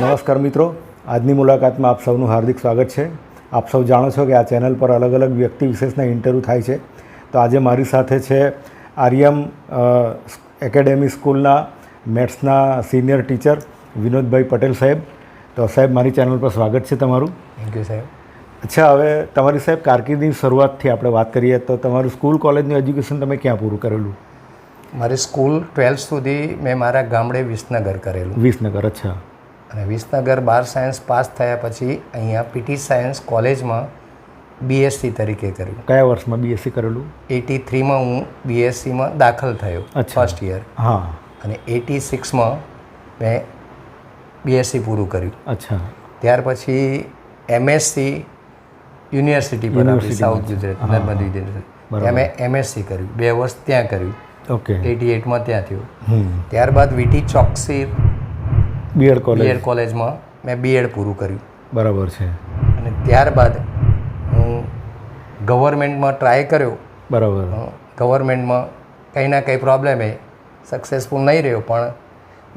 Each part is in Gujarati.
નમસ્કાર મિત્રો. આજની મુલાકાતમાં આપ સૌનું હાર્દિક સ્વાગત છે. આપ સૌ જાણો છો કે આ ચેનલ પર અલગ અલગ વ્યક્તિ વિશેષના ઇન્ટરવ્યૂ થાય છે. તો આજે મારી સાથે છે આર્યમ એકેડેમી સ્કૂલના મેથ્સના સિનિયર ટીચર વિનોદભાઈ પટેલ સાહેબ. તો સાહેબ મારી ચેનલ પર સ્વાગત છે તમારું. થેન્ક યુ સાહેબ. અચ્છા હવે તમારી સાહેબ કારકિર્દીની શરૂઆતથી આપણે વાત કરીએ તો તમારું સ્કૂલ કોલેજનું એજ્યુકેશન તમે ક્યાં પૂરું કરેલું? મારી સ્કૂલ ટ્વેલ્થ સુધી મેં મારા ગામડે વિસનગર કરેલું. વિસનગર અચ્છા. અને વિસનગર બાર સાયન્સ પાસ થયા પછી અહીંયા પીટી સાયન્સ કોલેજમાં બીએસસી તરીકે કર્યું. કયા વર્ષમાં બીએસસી કરેલું? એટી થ્રીમાં હું બીએસસીમાં દાખલ થયો. ફર્સ્ટ યર હા. અને એટી સિક્સમાં મેં બીએસસી પૂરું કર્યું. અચ્છા. ત્યાર પછી એમએસસી યુનિવર્સિટી પર સાઉથ ગુજરાત નર્મદ ત્યાં મેં એમએસસી કર્યું. બે વર્ષ ત્યાં કર્યું. ઓકે. એટી એટમાં ત્યાં થયું. ત્યારબાદ VT Choksi B Ed college B Ed કોલેજમાં મેં બીએડ પૂરું કર્યું. બરાબર છે. અને ત્યારબાદ હું ગવર્મેન્ટમાં ટ્રાય કર્યો. બરાબર. ગવર્મેન્ટમાં કંઈ ના કંઈ પ્રોબ્લેમ એ સક્સેસફુલ નહીં રહ્યો પણ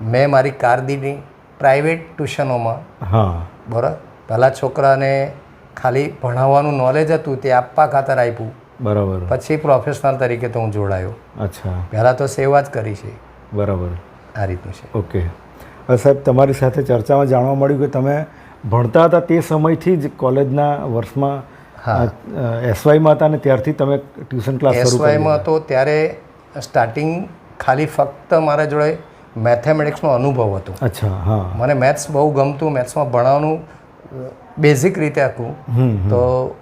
મેં મારી કારદીની પ્રાઇવેટ ટ્યુશનોમાં હા. બરાબર પહેલાં છોકરાને ખાલી ભણાવવાનું નોલેજ હતું તે આપવા ખાતર આપ્યું. બરાબર. પછી પ્રોફેશનલ તરીકે તો હું જોડાયો. અચ્છા. પહેલાં તો સેવા જ કરી છે. બરાબર. આ રીતનું છે. ઓકે. સાહેબ તમારી સાથે ચર્ચામાં જાણવા મળ્યું કે તમે ભણતા હતા તે સમયથી જ કોલેજના વર્ષમાં હા. એસવાયમાં હતા અને ત્યારથી તમે ટ્યુશન ક્લાસ એસવાયમાં તો ત્યારે સ્ટાર્ટિંગ ખાલી ફક્ત મારા જોડે મેથેમેટિક્સનો અનુભવ હતો. અચ્છા હા. મને મેથ્સ બહુ ગમતું મેથ્સમાં ભણાવવાનું બેઝિક રીતે હતું. તો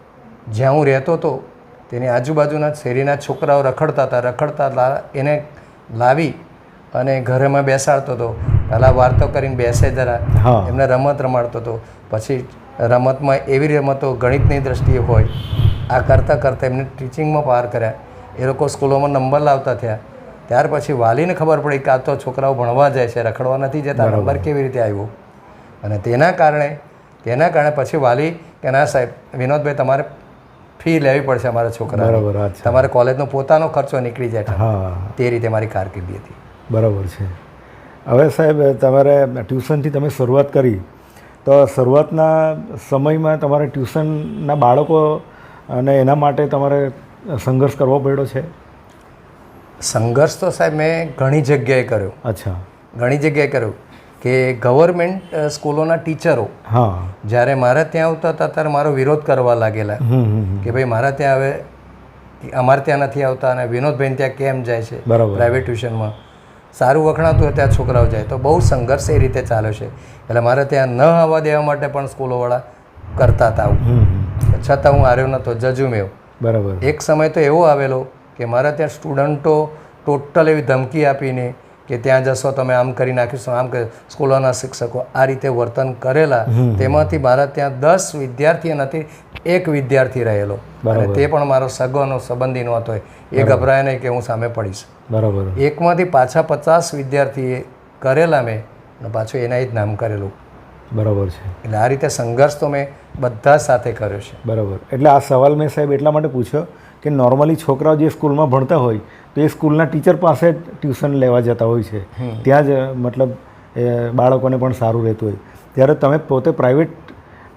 જ્યાં હું રહેતો હતો તેની આજુબાજુના શેરીના છોકરાઓ રખડતા હતા રખડતા લા- એને લાવી અને ઘરેમાં બેસાડતો હતો. પહેલાં વાર્તો કરીને બેસે જરા. એમને રમત રમાડતો હતો. પછી રમતમાં એવી રમતો ગણિતની દ્રષ્ટિએ હોય આ કરતાં કરતાં એમને ટીચિંગમાં પાર કર્યા. એ લોકો સ્કૂલોમાં નંબર લાવતા થયા. ત્યાર પછી વાલીને ખબર પડી કે આ તો છોકરાઓ ભણવા જાય છે રખડવા નથી જતા નંબર કેવી રીતે આવ્યો? અને તેના કારણે તેના કારણે પછી વાલી કે ના સાહેબ વિનોદભાઈ તમારે ફી લેવી પડશે અમારા છોકરા બરાબર તમારે કોલેજનો પોતાનો ખર્ચો નીકળી જાય. હા. તે રીતે મારી કારકિર્દી હતી. બરાબર છે. હવે સાહેબ તમારે ટ્યુશનથી તમે શરૂઆત કરી તો શરૂઆતના સમયમાં તમારે ટ્યુશનના બાળકો અને એના માટે તમારે સંઘર્ષ કરવો પડ્યો છે? સંઘર્ષ તો સાહેબ મેં ઘણી જગ્યાએ કર્યો. અચ્છા. ઘણી જગ્યાએ કર્યું કે ગવર્મેન્ટ સ્કૂલોના ટીચરો હા. જ્યારે મારા ત્યાં આવતા હતા ત્યારે મારો વિરોધ કરવા લાગેલા. કે ભાઈ મારા ત્યાં હવે અમારે ત્યાં નથી આવતા અને વિનોદભાઈ ત્યાં કેમ જાય છે? બરાબર. પ્રાઇવેટ ટ્યુશનમાં સારું વખણાતું હોય ત્યાં છોકરાઓ જાય. તો બહુ સંઘર્ષ એ રીતે ચાલે છે. એટલે મારે ત્યાં ન આવવા દેવા માટે પણ સ્કૂલોવાળા કરતા હતા આવું. છતાં હું આવ્યો નહોતો જજુમેવ બરાબર. એક સમય તો એવો આવેલો કે મારા ત્યાં સ્ટુડન્ટો ટોટલ એવી ધમકી આપીને કે ત્યાં જશો તમે આમ કરી નાખીશું આમ કરી સ્કૂલોના શિક્ષકો આ રીતે વર્તન કરેલા. તેમાંથી મારા ત્યાં દસ વિદ્યાર્થી નથી એક વિદ્યાર્થી રહેલો. અને તે પણ મારો સગોનો સંબંધીનો હતો એ. ગભરાય નહીં કે હું સામે પડીશ. બરાબર. એકમાંથી પાછા પચાસ વિદ્યાર્થીએ કરેલા મેં અને પાછું એના જ નામ કરેલું. બરાબર છે. એટલે આ રીતે સંઘર્ષ તો મેં બધા સાથે કર્યો છે. બરાબર. એટલે આ સવાલ મેં સાહેબ એટલા માટે પૂછ્યો કે નોર્મલી છોકરાઓ જે સ્કૂલમાં ભણતા હોય તો એ સ્કૂલના ટીચર પાસે જ ટ્યુશન લેવા જતા હોય છે. ત્યાં જ મતલબ એ બાળકોને પણ સારું રહેતું હોય. ત્યારે તમે પોતે પ્રાઇવેટ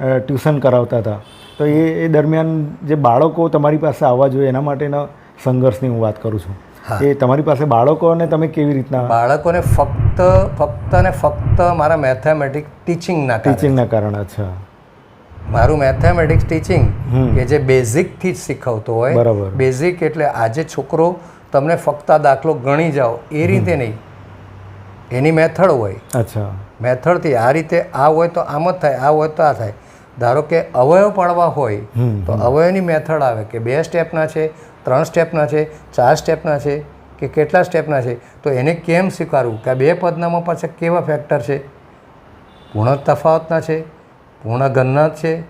ટ્યુશન કરાવતા હતા. તો એ એ દરમિયાન જે બાળકો તમારી પાસે આવવા જોઈએ એના માટેના સંઘર્ષની હું વાત કરું છું. એ તમારી પાસે બાળકોને તમે કેવી રીતના બાળકોને ફક્ત ફક્ત ને ફક્ત મારા મેથેમેટિક્સ ટીચિંગના ટીચિંગના કારણે અચ્છા. મારું મેથેમેટિક્સ ટીચિંગ. કે જે બેઝિકથી જ શીખવતો હોય. બરાબર. બેઝિક એટલે આજે છોકરો તમને ફક્ત આ દાખલો ગણી જાઓ એ રીતે નહીં. એની મેથડ હોય. અચ્છા. મેથડથી આ રીતે આ હોય તો આમ જ થાય આ હોય તો આ થાય. ધારો કે અવયવ પાડવા હોય તો અવયવની મેથડ આવે કે બે સ્ટેપના છે ત્રણ સ્ટેપના છે ચાર સ્ટેપના છે કે કેટલા સ્ટેપના છે? તો એને કેમ સ્વીકારવું? કે આ બે પદનામાં પાછા કેવા ફેક્ટર છે? પૂર્ણ તફાવતના છે પૂર્ણ ઘનના છે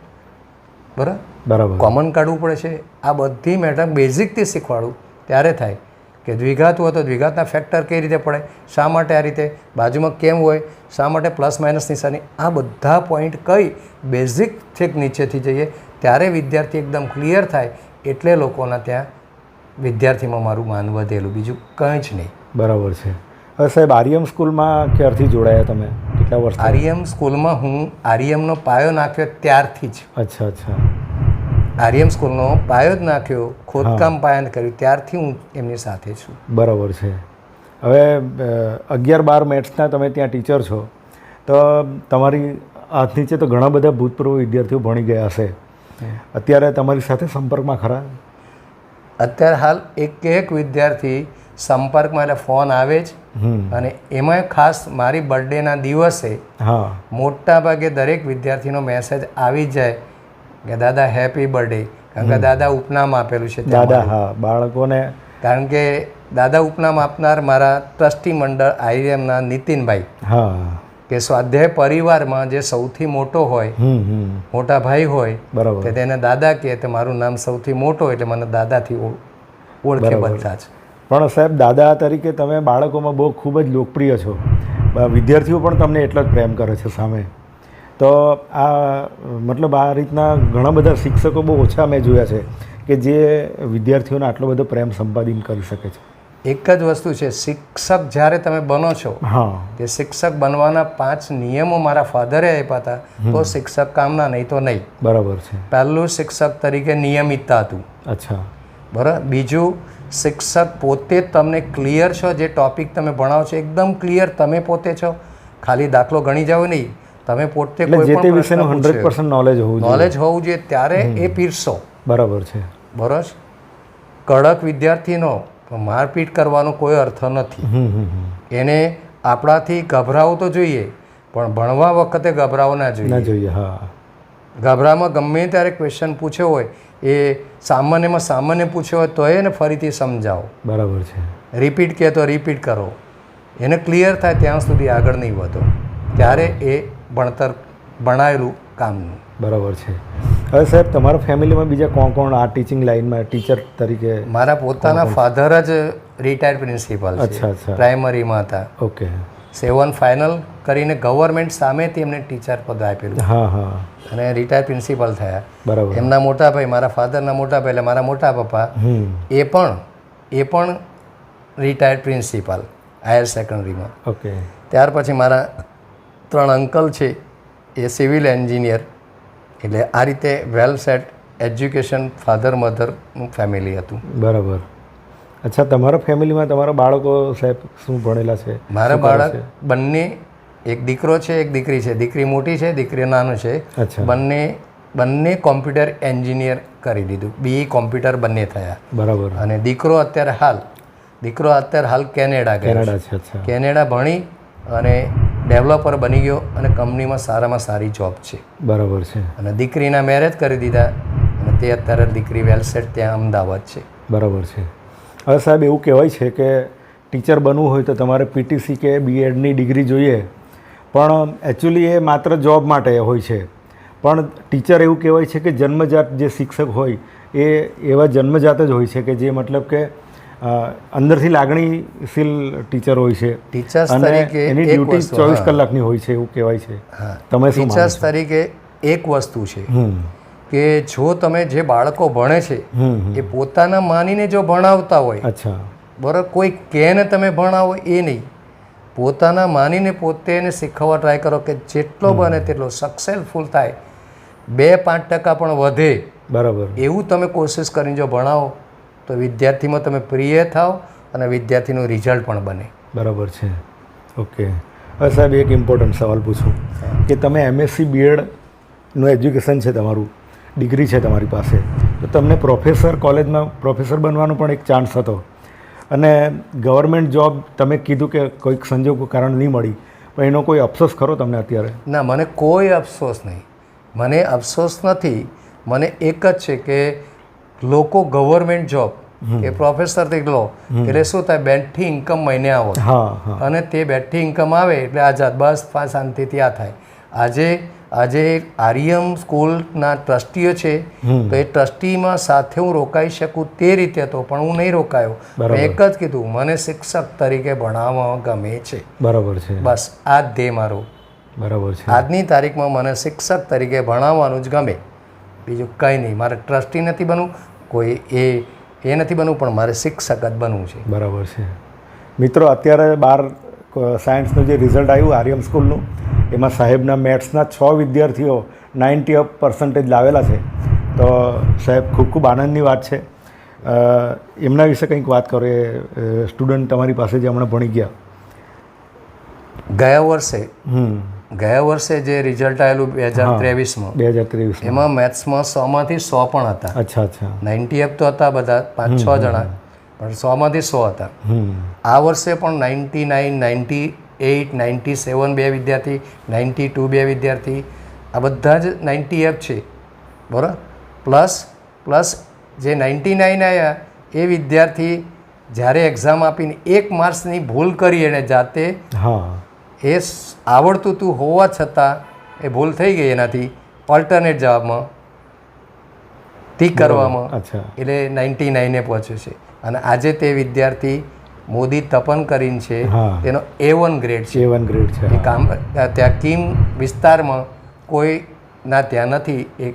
બરાબર? બરાબર. કોમન કાઢવું પડે છે. આ બધી મેડમ બેઝિકથી શીખવાડું ત્યારે થાય. કે દ્વિઘાત હોય તો દ્વિઘાતના ફેક્ટર કઈ રીતે પડે? શા માટે આ રીતે? બાજુમાં કેમ હોય? શા માટે પ્લસ માઇનસ નિશાની? આ બધા પોઈન્ટ કઈ બેઝિક છેક નીચેથી જઈએ ત્યારે વિદ્યાર્થી એકદમ ક્લિયર થાય એટલે લોકોના ત્યાં વિદ્યાર્થીમાં મારું માન વધેલું. બીજું કંઈ જ નહીં. બરાબર છે. હવે સાહેબ આર્યમ સ્કૂલમાં ક્યારથી જોડાયા તમે? કેટલા વર્ષ આર્યમ સ્કૂલમાં હું આર્યમનો પાયો નાખ્યો ત્યારથી જ. અચ્છા અચ્છા. આર્યમ સ્કૂલનો પાયો જ નાખ્યો ખોદકામ પાયાને કર્યું ત્યારથી હું એમની સાથે છું. બરાબર છે. હવે અગિયાર બાર મેથ્સના તમે ત્યાં ટીચર છો તો તમારી હાથ નીચે તો ઘણા બધા ભૂતપૂર્વ વિદ્યાર્થીઓ ભણી ગયા હશે. અત્યારે તમારી સાથે સંપર્કમાં ખરા? અત્યારે હાલ એક એક વિદ્યાર્થી સંપર્કમાં એટલે ફોન આવે જ. અને એમાં ખાસ મારી બર્થડેના દિવસે મોટા ભાગે દરેક વિદ્યાર્થીનો મેસેજ આવી જાય કે દાદા હેપી બર્થડે કારણ કે દાદા ઉપનામ આપેલું છે દાદા હા બાળકોને કારણ કે દાદા ઉપનામ આપનાર મારા ટ્રસ્ટી મંડળ આઈએમના નીતિનભાઈ. હા. કે સ્વાધ્યાય પરિવારમાં જે સૌથી મોટો હોય મોટા ભાઈ હોય બરાબર. તેને દાદા કહે તો મારું નામ સૌથી મોટો એટલે મને દાદાથી ઓળખે બધા જ પણ સાહેબ દાદા તરીકે તમે બાળકોમાં બહુ ખૂબ જ લોકપ્રિય છો. વિદ્યાર્થીઓ પણ તમને એટલો જ પ્રેમ કરે છે સામે. તો આ મતલબ આ રીતના ઘણા બધા શિક્ષકો બહુ ઓછા મેં જોયા છે કે જે વિદ્યાર્થીઓને આટલો બધો પ્રેમ સંપાદિન કરી શકે છે. એક જ વસ્તુ છે શિક્ષક જ્યારે તમે બનો છો કે શિક્ષક બનવાના પાંચ નિયમો મારા ફાધરે આપ્યા હતા તો શિક્ષક કામના નહીં તો નહીં. બરાબર છે. પહેલું શિક્ષક તરીકે નિયમિતતા હતું. અચ્છા. બરાબર? બીજું શિક્ષક પોતે તમને ક્લિયર છો જે ટોપિક તમે ભણાવો છો એકદમ ક્લિયર તમે પોતે છો. ખાલી દાખલો ગણી જાવ નહીં તમે પોતે કોઈ પણ હંડ્રેડ પર્સન્ટ નોલેજ હોવું જોઈએ. નોલેજ હોવું જોઈએ ત્યારે એ પીરસો. બરાબર છે. બરોબર? કડક વિદ્યાર્થીનો મારપીટ કરવાનો કોઈ અર્થ નથી. એને આપણાથી ગભરાવું તો જોઈએ પણ ભણવા વખતે ગભરાવો ના જોઈએ. જોઈએ હા. ગભરામાં ગમે ત્યારે ક્વેશ્ચન પૂછ્યો હોય એ સામાન્યમાં સામાન્ય પૂછ્યો હોય તો એને ફરીથી સમજાવો. બરાબર છે. રિપીટ કહે તો રિપીટ કરો. એને ક્લિયર થાય ત્યાં સુધી આગળ નહીં વધો. ત્યારે એ ભણતર ભણાયેલું કામનું. બરાબર છે. હવે સાહેબ તમારા ફેમિલીમાં બીજા કોણ કોણ આ ટીચિંગ લાઈનમાં ટીચર તરીકે મારા પોતાના ફાધર જ રિટાયર્ડ પ્રિન્સિપાલ અચ્છા અચ્છા. પ્રાઇમરીમાં હતા. ઓકે સેવન ફાઇનલ કરીને ગવર્મેન્ટ સામેથી એમને ટીચર પદ આપેલું. હા હા. અને રિટાયર પ્રિન્સિપાલ થયા. બરાબર. એમના મોટા ભાઈ મારા ફાધરના મોટા ભાઈ એટલે મારા મોટા પપ્પા એ પણ એ પણ રિટાયર્ડ પ્રિન્સિપાલ હાયર સેકન્ડરીમાં ઓકે ત્યાર પછી મારા ત્રણ અંકલ છે એ સિવિલ એન્જિનિયર એટલે આ રીતે વેલ સેટ એજ્યુકેશન ફાધર મધરનું ફેમિલી હતું. બરાબર. અચ્છા તમારા ફેમિલીમાં તમારા બાળકો સાહેબ શું ભણેલા છે? મારા બાળક બંને એક દીકરો છે એક દીકરી છે. દીકરી મોટી છે દીકરી નાનું છે. અચ્છા. બંને બંને કોમ્પ્યુટર એન્જિનિયર કરી દીધું. બી કોમ્પ્યુટર બંને થયા. બરાબર. અને દીકરો અત્યારે હાલ દીકરો અત્યારે હાલ કેનેડા કેનેડા છે. કેનેડા ભણી અને ડેવલપર બની ગયો અને કંપનીમાં સારામાં સારી જોબ છે. બરાબર છે. અને દીકરીના મેરેજ કરી દીધા અને તે અત્યારે દીકરી વેલસેટ ત્યાં અમદાવાદ છે. બરાબર છે. હવે સાહેબ એવું કહેવાય છે કે ટીચર બનવું હોય તો તમારે પીટીસી કે બીએડની ડિગ્રી જોઈએ. પણ એકચ્યુઅલી એ માત્ર જોબ માટે હોય છે. પણ ટીચર એવું કહેવાય છે કે જન્મજાત જે શિક્ષક હોય એ એવા જન્મજાત જ હોય છે કે જે મતલબ કે અંદરથી લાગણીશીલ ટીચર હોય છે. ટીચર્સ તરીકે એની ડ્યુટી ચોવીસ કલાકની હોય છે એવું કહેવાય છે. તમે ટીચર્સ તરીકે એક વસ્તુ છે કે જો તમે જે બાળકો ભણે છે. એ પોતાના માનીને જો ભણાવતા હોય અચ્છા. બરાબર કોઈ કેને તમે ભણાવો એ નહીં. પોતાના માનીને પોતે એને શીખવવા ટ્રાય કરો કે જેટલો બને તેટલો સક્સેસફુલ થાય. બે પાંચ ટકા પણ વધે. બરાબર. એવું તમે કોશિશ કરીને જો ભણાવો. તો વિદ્યાર્થીમાં તમે પ્રિય થાવ અને વિદ્યાર્થીનું રિઝલ્ટ પણ બને. બરાબર છે. ઓકે હવે સાહેબ એક ઇમ્પોર્ટન્ટ સવાલ પૂછું. કે તમે એમએસસી બીએડનું એજ્યુકેશન છે તમારું? ડિગ્રી છે તમારી પાસે. તો તમને પ્રોફેસર કોલેજમાં પ્રોફેસર બનવાનો પણ એક ચાન્સ હતો. અને ગવર્મેન્ટ જોબ તમે કીધું કે કોઈક સંજોગો કારણ નહીં મળી. પણ એનો કોઈ અફસોસ ખરો તમને અત્યારે? ના મને કોઈ અફસોસ નહીં. મને અફસોસ નથી. મને એક જ છે કે લોકો ગવર્મેન્ટ જોબ એ પ્રોફેસર થઈ લો. એટલે શું થાય? બેઠી ઇન્કમ મહિને આવો. અને તે બેઠી ઇન્કમ આવે એટલે આઝાદ બસ શાંતિથી આ થાય. આજે આજે આર્યમ સ્કૂલના ટ્રસ્ટીઓ છે. તો એ ટ્રસ્ટીમાં સાથે હું રોકાઈ શકું તે રીતે હતો પણ હું નહીં રોકાયો. મેં એક જ કીધું મને શિક્ષક તરીકે ભણાવવા ગમે છે. બરાબર છે. બસ આ જ ધ્યેય મારું. બરાબર છે. આજની તારીખમાં મને શિક્ષક તરીકે ભણાવવાનું જ ગમે. બીજું કંઈ નહીં. મારે ટ્રસ્ટી નથી બનવું. કોઈ એ એ નથી બનવું પણ મારે શિક્ષક જ બનવું છે. બરાબર છે. મિત્રો અત્યારે બાર સાયન્સનું જે રિઝલ્ટ આવ્યું આર્યમ સ્કૂલનું એમાં સાહેબના મેથ્સના છ વિદ્યાર્થીઓ નાઇન્ટી અપ પર્સન્ટેજ લાવેલા છે. તો સાહેબ ખૂબ ખૂબ આનંદની વાત છે. એમના વિશે કંઈક વાત કરો. એ સ્ટુડન્ટ તમારી પાસે જે હમણાં ભણી ગયા. ગયા વર્ષે હમ. ગયા વર્ષે જે રિઝલ્ટ આવેલું બે હજાર ત્રેવીસમાં બે હજાર ત્રેવીસ એમાં મેથ્સમાં સોમાંથી સો પણ હતા. અચ્છા અચ્છા. નાઇન્ટી એફ તો હતા બધા પાંચ છ જણા પણ સોમાંથી સો હતા. આ વર્ષે પણ ninety nine ninety eight ninety seven બે વિદ્યાર્થી નાઇન્ટી ટુ બે વિદ્યાર્થી આ બધા જ નાઇન્ટી એફ છે. બરાબર? પ્લસ પ્લસ જે નાઇન્ટી નાઇન આવ્યા એ વિદ્યાર્થી જ્યારે એક્ઝામ આપીને એક માર્ક્સની ભૂલ કરી એણે જાતે હા. એ આવડતું તું હોવા છતાં એ ભૂલ થઈ ગઈ એનાથી ઓલ્ટરનેટ જવાબમાં ટીક કરવામાં. એટલે નાઇન્ટી નાઈને પહોંચ્યો છે. અને આજે તે વિદ્યાર્થી મોદી તપન કરીને છે તેનો એ વન ગ્રેડ છે. એ વન ગ્રેડ છે એ કામ ત્યાં કિમ વિસ્તારમાં કોઈ ના ત્યાં નથી એ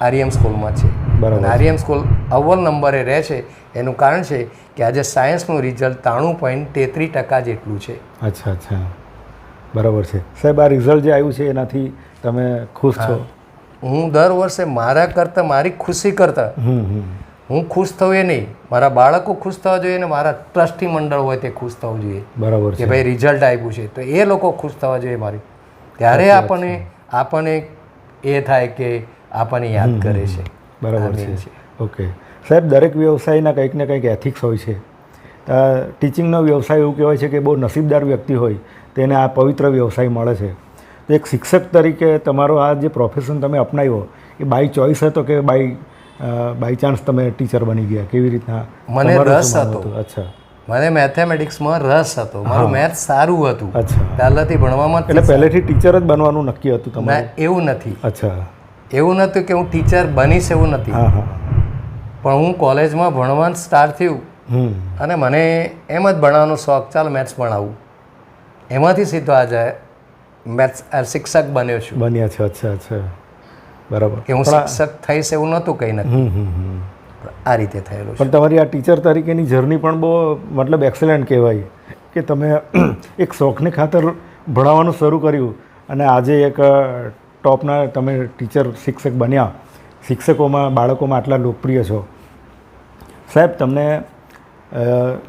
આર્યમ સ્કૂલમાં છે. બરાબર. આર્યમ સ્કૂલ અવ્વલ નંબરે રહે છે. એનું કારણ છે કે આજે સાયન્સનું રિઝલ્ટ ત્રાણું પોઈન્ટ તેત્રીસ ટકા જેટલું છે. અચ્છા અચ્છા. બરાબર છે. સાહેબ આ રિઝલ્ટ જે આવ્યું છે એનાથી તમે ખુશ છો? હું. દર વર્ષે મારા કરતાં મારી ખુશી કરતાં હું ખુશ થવું એ નહીં. મારા બાળકો ખુશ થવા જોઈએ અને મારા ટ્રસ્ટી મંડળ હોય તે ખુશ થવું જોઈએ. બરાબર કે ભાઈ રિઝલ્ટ આપ્યું છે તો એ લોકો ખુશ થવા જોઈએ મારી. ત્યારે આપણને આપણને એ થાય કે આપણને યાદ કરે છે. બરાબર છે. ઓકે. સાહેબ દરેક વ્યવસાયના કંઈક ને કંઈક એથિક્સ હોય છે. ટીચિંગનો વ્યવસાય એવું કહેવાય છે કે બહુ નસીબદાર વ્યક્તિ હોય. તેને આ પવિત્ર વ્યવસાય મળે છે. તો એક શિક્ષક તરીકે તમારો આ જે પ્રોફેશન તમે અપનાવ્યો એ બાય ચોઇસ હતો કે બાય બાય ચાન્સ તમે ટીચર બની ગયા? કેવી રીતના મને રસ હતો. અચ્છા. મને મેથેમેટિક્સમાં રસ હતો. મારું મેથ સારું હતું. અચ્છા. પહેલાંથી ભણવામાં એટલે પહેલેથી ટીચર જ બનવાનું નક્કી હતું તમે એવું નથી. અચ્છા. એવું નહોતું કે હું ટીચર બનીશ એવું નથી. પણ હું કોલેજમાં ભણવાનું સ્ટાર્ટ થયું. અને મને એમ જ ભણવાનો શોખ ચાલ મેથ્સ ભણાવું. એમાંથી સીધો આજે મેથ્સ શિક્ષક બન્યો છું. બન્યા છે અચ્છા અચ્છા. બરાબર. કે હું શિક્ષક થઈશ એવું નહોતું કંઈ નથી. આ રીતે થયેલું પણ તમારી આ ટીચર તરીકેની જર્ની પણ બહુ મતલબ એક્સેલન્ટ કહેવાય કે તમે એક શોખને ખાતર ભણાવવાનું શરૂ કર્યું અને આજે એક ટોપના તમે ટીચર શિક્ષક બન્યા. શિક્ષકોમાં બાળકોમાં આટલા લોકપ્રિય છો. સાહેબ તમને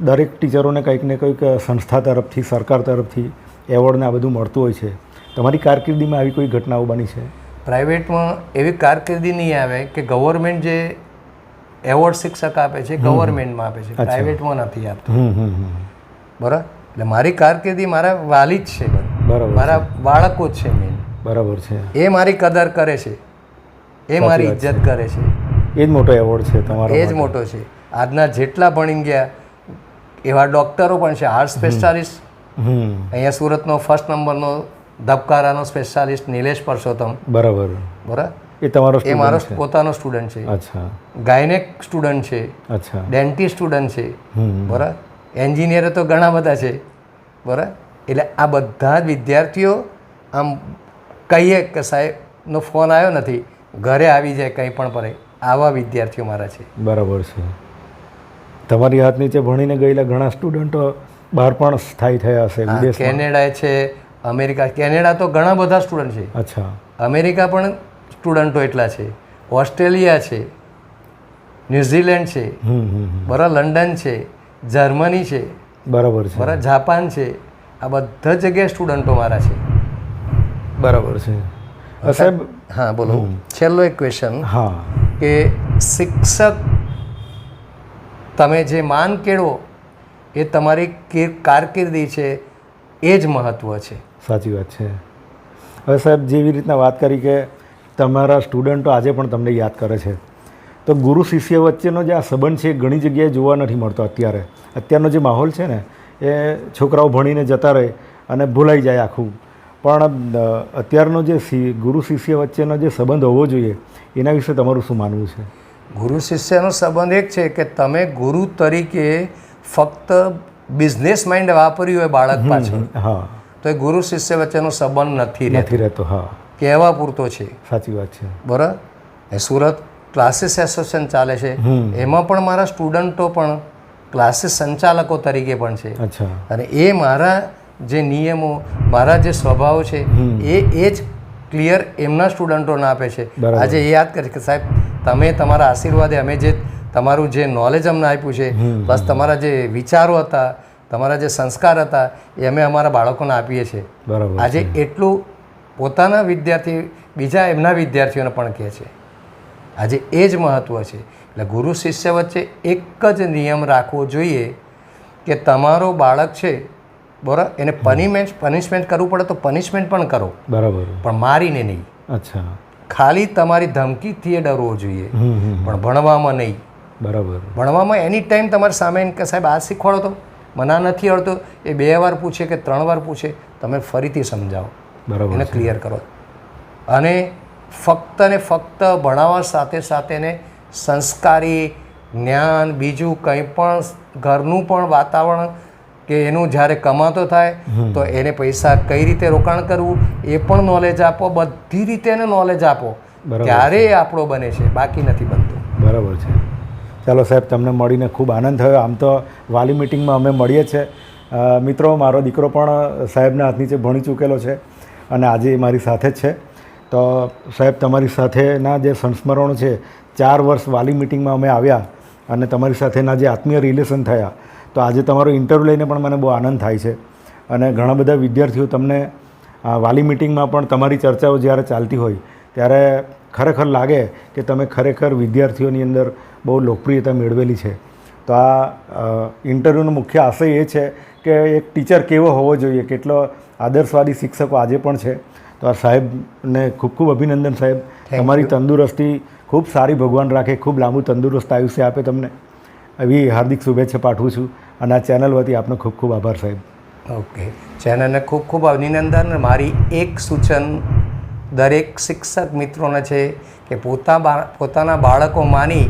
દરેક ટીચરોને કંઈક ને કંઈક સંસ્થા તરફથી સરકાર તરફથી એવોર્ડને આ બધું મળતું હોય છે. તમારી કારકિર્દીમાં આવી કોઈ ઘટનાઓ બની છે? પ્રાઇવેટમાં એવી કારકિર્દી નહીં આવે કે ગવર્મેન્ટ જે એવોર્ડ શિક્ષક આપે છે ગવર્મેન્ટમાં આપે છે. પ્રાઇવેટમાં નથી આપતું. બરાબર? એટલે મારી કારકિર્દી મારા વાલી જ છે બરાબર મારા બાળકો જ છે મેન બરાબર છે. એ મારી કદર કરે છે. એ મારી ઇજ્જત કરે છે. એ જ મોટો એવોર્ડ છે તમારો એ જ મોટો છે. આજના જેટલા ભણી ગયા એવા ડૉક્ટરો પણ છે. Heart specialist. અહીંયા સુરતનો ફર્સ્ટ નંબરનો ધબકારાનો સ્પેશિયાલિસ્ટ નિલેશ પરસોત્તમ. બરાબર. બરાબર? એ તમારો એ મારો પોતાનો સ્ટુડન્ટ છે. અચ્છા. ગાયનેક સ્ટુડન્ટ છે. અચ્છા. ડેન્ટિસ્ટ સ્ટુડન્ટ છે. બરાબર? એન્જિનિયર તો ઘણા બધા છે. બરાબર? એટલે આ બધા જ વિદ્યાર્થીઓ આમ કહીએ કે સાહેબનો ફોન આવ્યો નથી ઘરે આવી જાય કંઈ પણ પડે આવા વિદ્યાર્થીઓ મારા છે. બરાબર છે. તમારી હાથ નીચે ભણીને ગયેલા ઘણા સ્ટુડન્ટો બહાર પણ સ્થાયી થયા હશે હા, કેનેડા છે અમેરિકા કેનેડા તો ઘણા બધા સ્ટુડન્ટ છે. અચ્છા. અમેરિકા પણ સ્ટુડન્ટો એટલા છે. ઓસ્ટ્રેલિયા છે ન્યૂઝીલેન્ડ છે હમ હમ હમ. બરાબર લંડન છે જર્મની છે બરાબર છે. બરાબર જાપાન છે. આ બધા જગ્યાએ સ્ટુડન્ટો મારા છે. બરાબર છે. સાહેબ હા બોલો. છેલ્લો એક ક્વેશ્ચન હા. કે શિક્ષક તમે જે માન કેળવો, એ તમારી કારકિર્દી છે, એ જ મહત્ત્વ છે. સાચી વાત છે. હવે સાહેબ, જેવી રીતના વાત કરી કે તમારા સ્ટુડન્ટો આજે પણ તમને યાદ કરે છે, તો ગુરુ શિષ્ય વચ્ચેનો જે આ સંબંધ છે એ ઘણી જગ્યાએ જોવા નથી મળતો અત્યારે. અત્યારનો જે માહોલ છે ને, એ છોકરાઓ ભણીને જતા રહે અને ભૂલાઈ જાય આખું. પણ અત્યારનો જે ગુરુ શિષ્ય વચ્ચેનો જે સંબંધ હોવો જોઈએ, એના વિશે તમારું શું માનવું છે? ગુરુ શિષ્યનો સંબંધ એક છે કે તમે ગુરુ તરીકે ફક્ત બિઝનેસ માઇન્ડ વાપર્યું હોય બાળક પાછળ. હા. તો એ ગુરુ શિષ્ય વચ્ચેનો સંબંધ નથી રહેતો. નથી રહેતો હા. કહેવા પૂરતો છે. સાચી વાત છે. બરાબર? એ સુરત ક્લાસીસ એસોસિએશન ચાલે છે. એમાં પણ મારા સ્ટુડન્ટો પણ ક્લાસીસ સંચાલકો તરીકે પણ છે. અને એ મારા જે નિયમો મારા જે સ્વભાવ છે એ એ જ ક્લિયર એમના સ્ટુડન્ટોને આપે છે. આજે એ યાદ કરે કે સાહેબ તમે તમારા આશીર્વાદે અમે જે તમારું જે નોલેજ અમને આપ્યું છે. પ્લસ તમારા જે વિચારો હતા તમારા જે સંસ્કાર હતા એ અમે અમારા બાળકોને આપીએ છીએ. બરાબર આજે એટલું પોતાના વિદ્યાર્થી બીજા એમના વિદ્યાર્થીઓને પણ કહે છે. આજે એ જ મહત્ત્વ છે. એટલે ગુરુ શિષ્ય વચ્ચે એક જ નિયમ રાખવો જોઈએ કે તમારો બાળક છે બરાબર એને પનિશમેન્ટ પનિશમેન્ટ કરવું પડે તો પનિશમેન્ટ પણ કરો. બરાબર. પણ મારીને નહીં. અચ્છા. ખાલી તમારી ધમકીથી એ ડરવો જોઈએ. પણ ભણવામાં નહીં. બરાબર. ભણવામાં એની ટાઈમ તમારી સામે કે સાહેબ આ શીખવાડો તો. મને નથી આવડતો. એ બે વાર પૂછે કે ત્રણ વાર પૂછે તમે ફરીથી સમજાવો. બરાબર એને ક્લિયર કરો. અને ફક્ત ને ફક્ત ભણાવવા સાથે સાથે ને સંસ્કારી જ્ઞાન બીજું કંઈ પણ ઘરનું પણ વાતાવરણ કે એનું જ્યારે કમાતો થાય તો એને પૈસા કઈ રીતે રોકાણ કરવું એ પણ નોલેજ આપો બધી રીતે એને નોલેજ આપો. બરાબર ત્યારે આપણો બને છે બાકી નથી બનતું. બરાબર છે. ચાલો સાહેબ તમને મળીને ખૂબ આનંદ થયો. આમ તો વાલી મિટિંગમાં અમે મળીએ છીએ. મિત્રો મારો દીકરો પણ સાહેબના હાથ નીચે ભણી ચૂકેલો છે અને આજે મારી સાથે જ છે. તો સાહેબ તમારી સાથેના જે સંસ્મરણો છે ચાર વર્ષ વાલી મિટિંગમાં અમે આવ્યા અને તમારી સાથેના જે આત્મીય રિલેશન થયા તો આજે તમારો ઇન્ટરવ્યૂ લઈને પણ મને બહુ આનંદ થાય છે. અને ઘણા બધા વિદ્યાર્થીઓ તમને વાલી મિટિંગમાં પણ તમારી ચર્ચાઓ જ્યારે ચાલતી હોય ત્યારે ખરેખર લાગે કે તમે ખરેખર વિદ્યાર્થીઓની અંદર બહુ લોકપ્રિયતા મેળવેલી છે. તો આ ઇન્ટરવ્યૂનો મુખ્ય આશય એ છે કે એક ટીચર કેવો હોવો જોઈએ કેટલો આદર્શવાદી શિક્ષકો આજે પણ છે. તો આ સાહેબને ખૂબ ખૂબ અભિનંદન સાહેબ. તમારી તંદુરસ્તી ખૂબ સારી ભગવાન રાખે ખૂબ લાંબુ તંદુરસ્ત આયુષ્ય આપે તમને. એવી હાર્દિક શુભેચ્છા પાઠવું છું. અને આ ચેનલ વતી આપનો ખૂબ ખૂબ આભાર સાહેબ. ઓકે. ચેનલને ખૂબ ખૂબ અભિનંદન. મારી એક સૂચન દરેક શિક્ષક મિત્રોને છે કે પોતા પોતાના બાળકો માની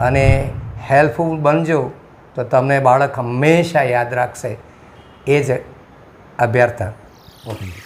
અને હેલ્પફુલ બનજો તો તમને બાળક હંમેશા યાદ રાખશે. એ જ અભ્યર્થના. ઓકે.